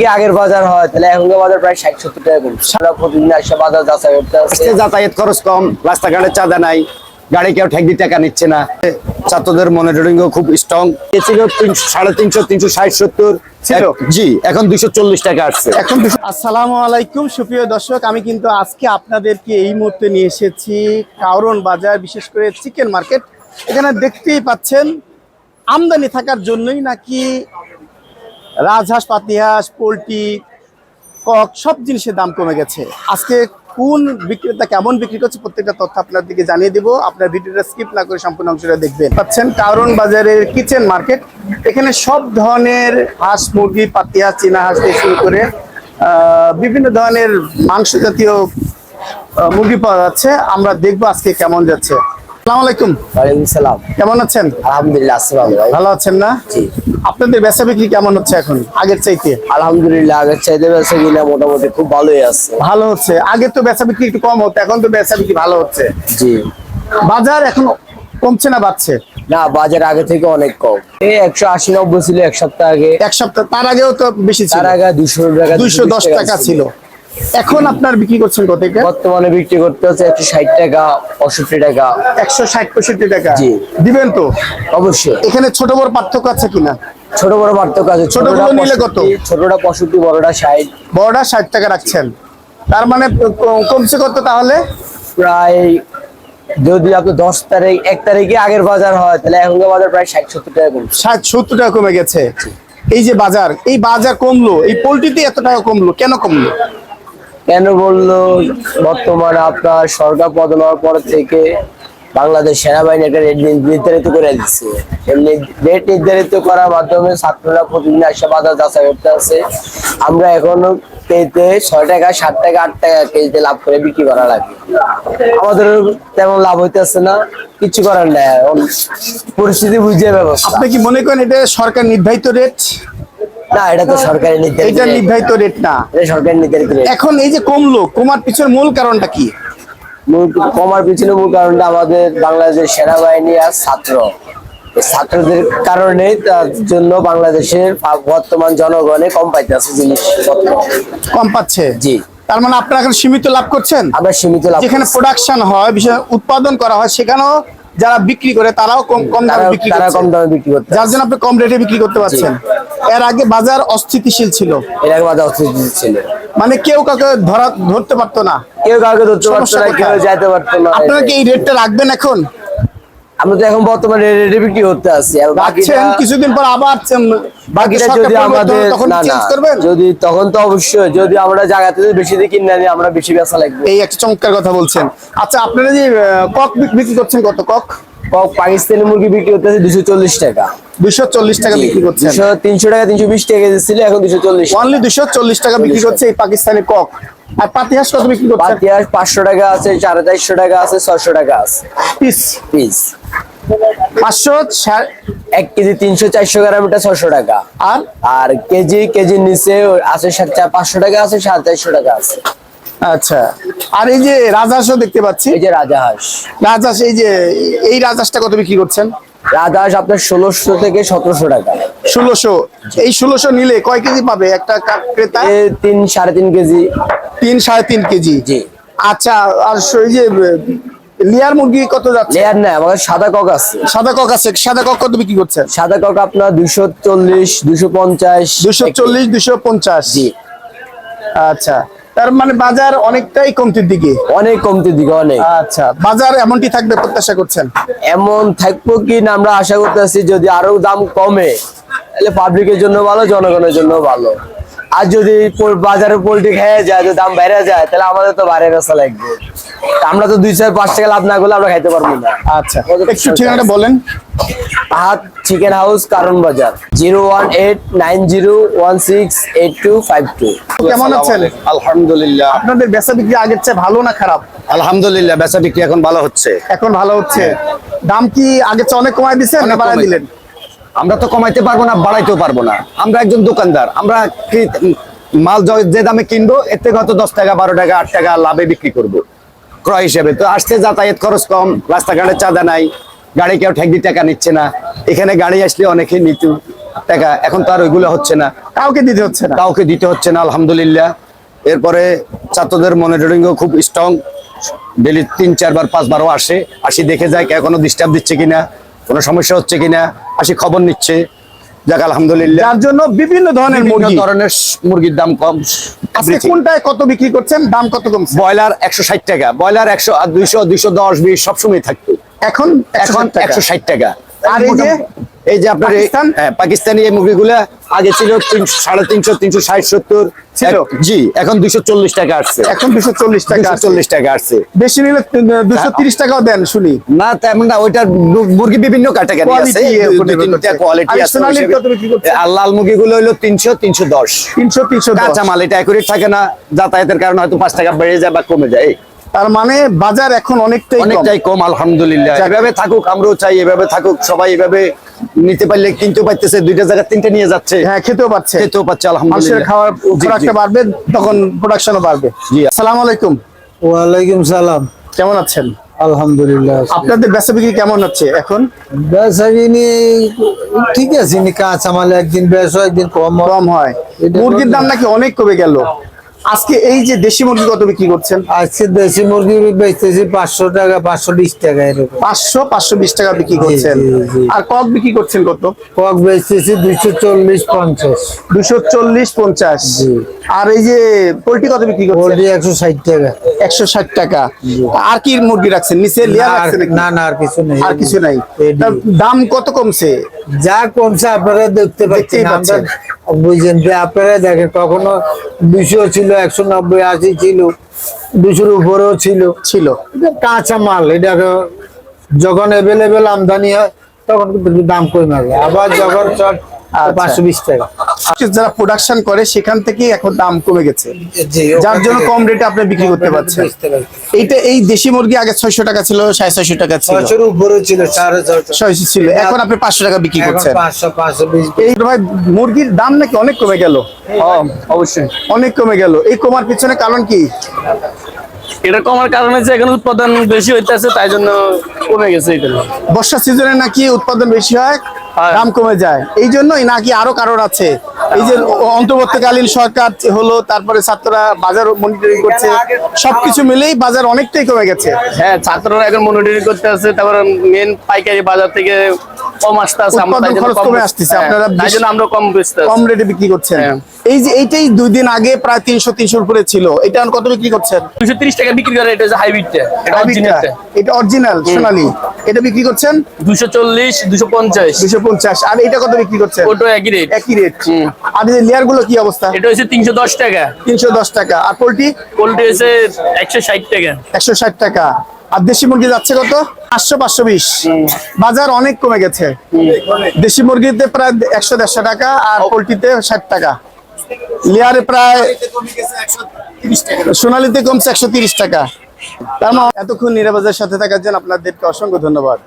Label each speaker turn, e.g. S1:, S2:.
S1: কি আগের বাজার হয়? তাহলে এখনকার বাজার প্রায় ষাট সত্তর টাকা প্রতিদিন আসে বাজার যাচাই করতে আসছে
S2: যাতায়াত খরচ কম রাস্তাঘাটে চাঁদা নাই গাড়ি কেউ ঠেকদি টাকা নিচ্ছে না। ছাত্রদের মনিটরিং খুব স্ট্রং এ ছিল তিনশো সাড়ে তিনশো তিনশো ষাট সত্তর। জি এখন দুইশো চল্লিশ টাকা আসছে।
S3: এখন আসসালামু আলাইকুম সুপ্রিয় দর্শক। আমি কিন্তু আজকে আপনাদেরকে এই মুহূর্তে নিয়ে এসেছি কাউরন বাজার বিশেষ করে চিকেন মার্কেট। এখানে দেখতেই পাচ্ছেন আমদানি থাকার জন্যই নাকি রাজহাঁস, পাতিহাঁস, পোলট্রি, কক, সব জিনিসের দাম কমে গেছে। আজকে কোন বিক্রেতা কেমন বিক্রি করছে প্রত্যেকটা তথ্য আপনাদেরকে জানিয়ে দিব। আপনার ভিডিওটা স্কিপ না করে সম্পূর্ণ অংশটা দেখবেন। পাচ্ছেন কারণ বাজারের কিচেন মার্কেট এখানে সব ধরনের হাঁস, মুরগি, পাতিহাঁস, চীনা হাঁস থেকে শুরু করে বিভিন্ন ধরনের মাংস জাতীয় মুরগি পাওয়া যাচ্ছে। আমরা দেখব আজকে কেমন যাচ্ছে। আলাইকুম।
S1: সালাম।
S3: কেমন আছেন?
S1: আলহামদুলিল্লাহ আসসালাম ভাই।
S3: ভালো আছেন না?
S1: জি।
S3: আপনাদের বেচা বিক্রি কেমন হচ্ছে এখন আগের চাইতে?
S1: আলহামদুলিল্লাহ আগের চাইতে বেশি কিনা মোটামুটি খুব ভালোই আছে।
S3: ভালো হচ্ছে। আগে তো বেচা বিক্রি একটু কম হতো এখন তো বেচা বিক্রি ভালো হচ্ছে।
S1: জি।
S3: বাজার এখন কমছে না বাড়ছে?
S1: না বাজার আগে থেকে অনেক কম। এই একশো আশি নব্বই ছিল এক সপ্তাহ আগে।
S3: এক সপ্তাহ তার আগেও তো বেশি
S1: তার আগে দুশো টাকা
S3: দুইশো দশ টাকা ছিল। এখন আপনার বিক্রি করছেন কত
S1: বর্তমানে বিক্রি করতে হচ্ছে একশো ষাট টাকা পঁয়ষট্টি টাকা।
S3: একশো ষাট পঁয়ষট্টি টাকা।
S1: জি।
S3: দিবেন তো?
S1: অবশ্যই।
S3: এখানে ছোট বড় পার্থক্য আছে কিনা?
S1: ছোট বড় পার্থক্য আছে
S3: ছোটগুলো
S1: ছোটটা
S3: নিলে কত?
S1: ছোটটা পঁয়ষট্টি বড়টা ষাট।
S3: বড়টা ষাট টাকা রাখছেন। তার মানে কমছে কত তাহলে?
S1: প্রায় যদি আপনি দশ তারিখ এক তারিখে আগের বাজার হয় তাহলে এখনকার বাজার প্রায় ষাট সত্তর টাকা কমছে।
S3: ষাট সত্তর টাকা কমে গেছে। এই যে বাজার এই বাজার কমলো এই পোলট্রিতে এত টাকা কমলো কেন কমলো?
S1: কেন বলল? বর্তমানে আপনার সরকার পতন হওয়ার পর থেকে বাংলাদেশ সেনাবাহিনী একটা রেট নির্ধারিত করে দিচ্ছে। রেট নির্ধারিত করার মাধ্যমে ছাত্ররা প্রতিদিন আসে বাজার যাচাই করতে আছে আমরা এখনও কেজিতে ছয় টাকা, সাত টাকা, আট টাকা কেজিতে লাভ করে বিক্রি করা লাগে। আমাদের তেমন লাভ হইতেছে না, কিছু করার নাই। পরিস্থিতি বুঝিয়ে ব্যবস্থা।
S3: আপনি কি মনে করেন এটা সরকার নির্ধারিত রেট?
S1: না এটা তো সরকারি নির্ধারিত
S3: এটা নির্ধারিত রেট না।
S1: এটা সরকারি নির্ধারিত।
S3: এখন এই যে কমলো কমার পিছনের মূল কারণটা কি?
S1: কমার পিছনে মূল কারণটা আমাদের বাংলাদেশ সেনাবাহিনী আর ছাত্র। ছাত্রদের কারণে তার জন্য বাংলাদেশের বর্তমান জনগণে কম পাইতেছে জিনিসপত্র।
S3: কম পাচ্ছে?
S1: জি।
S3: তার মানে আপনারা এখন সীমিত লাভ করছেন?
S1: আমরা সীমিত লাভ
S3: যেখানে প্রোডাকশন হয় বিশেষ উৎপাদন করা হয় সেখানেও যারা বিক্রি করে তারাও কম কম দামে বিক্রি
S1: তারা কম দামে বিক্রি করতে
S3: যার জন্য আপনি কম রেটে বিক্রি করতে পারছেন। এর আগে বাজার অস্থিতিশীল ছিল।
S1: এর আগে বাজার অস্থিতি ছিল।
S3: মানে কেউ কাউকে ধরা ধরতে পারতো না।
S1: কেউ কাউকে ধরতে পারতো না কেউ? যাইতে পারতো না।
S3: আপনারা কি এই রেটটা রাখবেন এখন?
S1: আমরা তো এখন বর্তমানে রেটে বিক্রি করতে আসছি আর বাকিটা
S3: রাখছেন কিছুদিন পর আবার
S1: বাকিটা যদি আমাদের
S3: তখন
S1: না না যদি তখন তো অবশ্যই যদি আমরা জায়গাতে বেশি দিয়ে কিনে আনি আমরা বেশি বেচা লাগবে।
S3: এই একটা চমৎকার কথা বলছেন। আচ্ছা আপনারা যে কক বিক- বিক্রি করছেন কত কক?
S1: কক পাকিস্তানি মুরগি বিক্রি করতেছে দুশো চল্লিশ টাকা।
S3: দুইশো চল্লিশ টাকা বিক্রি করছেন।
S1: দুশো টাকা তিনশো বিশ টাকা কেজি ছিল এখন দুশো চল্লিশ।
S3: অনলি দুইশো চল্লিশ টাকা বিক্রি করছে এই পাকিস্তানি কক। আর পাতিহাস কত বিক্রি করছেন?
S1: পাতিয়াস পাঁচশো টাকা আছে সাড়ে চারশো টাকা আছে ছয়শো টাকা আছে।
S3: পিস
S1: পিস
S3: পাঁচশো
S1: এক কেজি গ্রাম এটা টাকা।
S3: আর?
S1: আর কেজি নিচে আছে সাড়ে চার পাঁচশো টাকা আছে সাড়ে চারশো টাকা আছে।
S3: আচ্ছা। আর এই যে রাজহাঁসও দেখতে পাচ্ছি।
S1: এই যে রাজাহাঁস।
S3: রাজহাঁস এই যে এই রাজহাঁসটা কত বিক্রি করছেন?
S1: রাজাহাঁস আপনার ষোলোশো থেকে সতেরোশো টাকা।
S3: ষোলোশো এই ষোলোশো নিলে কয় কেজি পাবে একটা ক্রেতা?
S1: এ তিন সাড়ে তিন কেজি।
S3: তিন সাড়ে তিন কেজি।
S1: জি।
S3: আচ্ছা আর এই যে লেয়ার মুরগি কত যাচ্ছে?
S1: লেয়ার না আমাদের সাদা কক আছে।
S3: সাদা কক আছে সাদা কক কত বিক্রি করছেন
S1: সাদা কক আপনার দুশো চল্লিশ দুশো পঞ্চাশ।
S3: দুশো চল্লিশ দুশো পঞ্চাশ।
S1: জি।
S3: আচ্ছা। তার মানে বাজার অনেকটাই কমতির দিকে?
S1: অনেক কমতির দিকে অনেক।
S3: আচ্ছা বাজার এমনটি থাকবে প্রত্যাশা করছেন?
S1: এমন থাকব কি না আমরা আশা করতেছি যদি আরও দাম কমে তাহলে পাবলিকের জন্য ভালো জনগণের জন্য ভালো। আর যদি বাজারে পোল্ট্রি খেয়ে যায় তো দাম বেড়ে যায় তাহলে আমাদের তো বাইরে বেচা লাগবে। আমরা তো দুই চার পাঁচ টাকা লাভ না করলে আমরা খাইতে পারব না।
S3: আচ্ছা একটু ঠিকানাটা বলেন।
S1: হাত চিকেন হাউস কারণ বাজার। Zero one eight nine zero one six eight two five two.
S3: কেমন আছেন?
S2: আলহামদুলিল্লাহ।
S3: আপনাদের বেচা বিক্রি আগের চেয়ে ভালো না খারাপ?
S2: আলহামদুলিল্লাহ বেচা বিক্রি এখন ভালো হচ্ছে।
S3: এখন ভালো হচ্ছে। দাম কি আগের চেয়ে অনেক কমাই দিচ্ছেন না
S2: অনেক
S3: বাড়াই দিলেন?
S2: আমরা তো কমাইতে পারব না বাড়াইতেও পারব না। আমরা একজন দোকানদার আমরা কি- মাল যে দামে কিনবো এর থেকে হয়তো দশ টাকা বারো টাকা আট টাকা লাভে বিক্রি করব। ক্রয় হিসেবে তো আসতে যাতায়াত খরচ কম রাস্তাঘাটে চাঁদা নাই গাড়ি কেউ ঠেকদি টাকা নিচ্ছে না। এখানে গাড়ি আসলে অনেকে নিত টাকা এখন তো আর ওইগুলো হচ্ছে না।
S3: কাউকে দিতে হচ্ছে না।
S2: কাউকে দিতে হচ্ছে না আলহামদুলিল্লাহ। এরপরে ছাত্রদের মনিটরিংও খুব স্ট্রং ডেলি তিন চারবার পাঁচবারও আসে আসি দেখে যায় কে কোনো ডিস্টার্ব দিচ্ছে কিনা। কোনো সমস্যা হচ্ছে কিনা? আসি খবর নিচ্ছে। যাক আলহামদুলিল্লাহ।
S3: যার জন্য বিভিন্ন ধরনের মুরগি।
S2: ধরনের মুরগির দাম কম।
S3: আজকে কোনটায় কত বিক্রি করছেন? দাম কত কমছে?
S2: ব্রয়লার একশো ষাট টাকা। ব্রয়লার একশো দুইশো দুইশো দশ বিশ সবসময় থাকতো।
S3: এখন
S2: এখন একশো ষাট টাকা।
S3: আর এই যে?
S2: এই যে আপনার হ্যাঁ, পাকিস্তানি এই মুরগিগুলা আগে ছিল তিনশো সাড়ে তিনশো তিনশো ষাট সত্তর।
S3: ছিল?
S2: জি এখন দুইশো চল্লিশ টাকা আসছে
S3: এখন দুশো চল্লিশ টাকা
S2: দুশো
S3: আছে।
S2: চল্লিশ টাকা আসছে
S3: বেশি নিলে দুশো তিরিশ টাকাও দেন শুনি
S2: না তেমন না ওইটার মুরগি বিভিন্ন ক্যাটাগরি আছে তিনটা কোয়ালিটি
S3: আর
S2: আছে? আর লাল মুরগিগুলো হলো তিনশো তিনশো দশ
S3: তিনশো তিনশো দশ।
S2: কাঁচা মাল এটা অ্যাকুরেট থাকে না যাতায়াতের কারণে হয়তো পাঁচ টাকা বেড়ে যায় বা কমে যায়।
S3: তার মানে বাজার এখন অনেকটাই
S2: অনেকটাই কম আলহামদুলিল্লাহ। এভাবে থাকুক আমরাও চাই এভাবে থাকুক সবাই এভাবে নিতে পারলে কিনতে পারতেছে দুইটা জায়গা তিনটে নিয়ে যাচ্ছে।
S3: হ্যাঁ খেতেও পাচ্ছে
S2: খেতেও পাচ্ছে আলহামদুলিল্লাহ।
S3: খাওয়ার
S2: জি।
S3: বাড়বে তখন প্রোডাকশনও বাড়বে।
S2: জি।
S3: আসসালামু আলাইকুম।
S4: ওয়ালাইকুম সালাম।
S3: কেমন আছেন?
S4: আলহামদুলিল্লাহ
S3: আপনাদের বেচা বিক্রি কেমন হচ্ছে এখন?
S4: বেসাগিনি ঠিক আছে নি কাঁচামাল একদিন বেশ হয়, একদিন কম হয়।
S3: কম হয়। মুরগির দাম নাকি অনেক কমে গেল। আজকে এই যে দেশি মুরগি কত বিক্রি করছেন?
S4: আজকে দেশি মুরগি বেচতেছি পাঁচশো টাকা পাঁচশো বিশ টাকা এরকম।
S3: পাঁচশো পাঁচশো বিশ টাকা বিক্রি করছেন। আর কক বিক্রি করছেন কত?
S4: কক বেচতেছি দুইশো চল্লিশ পঞ্চাশ।
S3: দুশো চল্লিশ পঞ্চাশ। আর এই যে পোলট্রি কত বিক্রি করছেন?
S4: পোলট্রি একশো ষাট টাকা।
S3: একশো ষাট টাকা। আর কি মুরগি রাখছেন? নিচে
S4: না, না না আর কিছু নেই।
S3: আর কিছু নাই। দাম কত কমছে?
S4: যা কমছে আপনারা দেখতে পাচ্ছেন। বুঝছেন যে আপনারা দেখেন কখনো দুশো ছিল একশো নব্বই আশি ছিল দুশোর উপরেও ছিল
S3: ছিল
S4: কাঁচা মাল এটাকে যখন অ্যাভেলেবেল আমদানি হয় তখন কিন্তু দাম কমে যায় আবার যখন চট। পাঁচশো বিশ টাকা।
S3: যারা প্রোডাকশন করে সেখান থেকে এখন দাম কমে গেছে। যার জন্য কম রেটে আপনি বিক্রি করতে পারছেন। এইটা এই দেশি মুরগি আগে ছয়শো টাকা ছিল সাড়ে ছয়শো টাকা ছিল।
S4: উপরে ছিল
S3: ছয়শো। ছিল এখন আপনি পাঁচশো টাকা বিক্রি করছেন। এই ভাই মুরগির দাম নাকি অনেক কমে গেল?
S5: অবশ্যই।
S3: অনেক কমে গেল। এই কমার পিছনে কারণ কি?
S5: এটা কমার কারণে যে এখানে উৎপাদন বেশি হইতেছে তাই জন্য কমে গেছে
S3: বর্ষা সিজনে নাকি উৎপাদন বেশি হ্যাঁ। দাম কমে যায়। এই জন্যই নাকি আরও কারণ আছে। এই যে অন্তর্বর্তীকালীন সরকার হলো তারপরে ছাত্ররা বাজার মনিটরিং করছে। সবকিছু মিলেই বাজার অনেকটাই কমে গেছে।
S5: হ্যাঁ ছাত্ররা এখন মনিটরিং করতে আছে তারপর মেন পাইকারি বাজার থেকে কম আসতে আছে
S3: উৎপাদন খরচ
S5: কমে
S3: আসতেছে,
S5: হ্যাঁ,
S3: আপনারা
S5: তাই জন্য আমরা কম বেচতে
S3: কম রেটে বিক্রি করছেন।
S5: হ্যাঁ।
S3: এই যে এইটাই দুই দিন আগে প্রায় তিনশো তিনশোর উপরে ছিল। এটা এখন কত বিক্রি করছেন?
S5: তিরিশ টাকা বিক্রি করে এটা হচ্ছে হাইব্রিডটা এটা
S3: অরিজিনাল সোনালী। এটা বিক্রি করছেন?
S5: দুশো চল্লিশ দুশো পঞ্চাশ।
S3: দুশো পঞ্চাশ। আর এটা কত বিক্রি করছেন?
S5: ওটা একই রেট
S3: একই রেট। আর এই লেয়ারগুলো কি অবস্থা?
S5: এটা হচ্ছে তিনশো দশ টাকা।
S3: তিনশো দশ টাকা। আর পোল্ট্রি?
S5: পোল্ট্রি হচ্ছে একশো ষাট টাকা।
S3: একশো ষাট টাকা। আর দেশি মুরগি যাচ্ছে কত? পাঁচশো পাঁচশো বিশ। বাজার অনেক কমে গেছে। দেশি মুরগিতে প্রায় একশো দেড়শো টাকা আর পোল্ট্রিতে ষাট টাকা। লেয়ারে প্রায় সোনালিতে কমছে একশো তিরিশ টাকা। এতক্ষণ নিরাপদের সাথে থাকার জন্য আপনাদেরকে অসংখ্য ধন্যবাদ।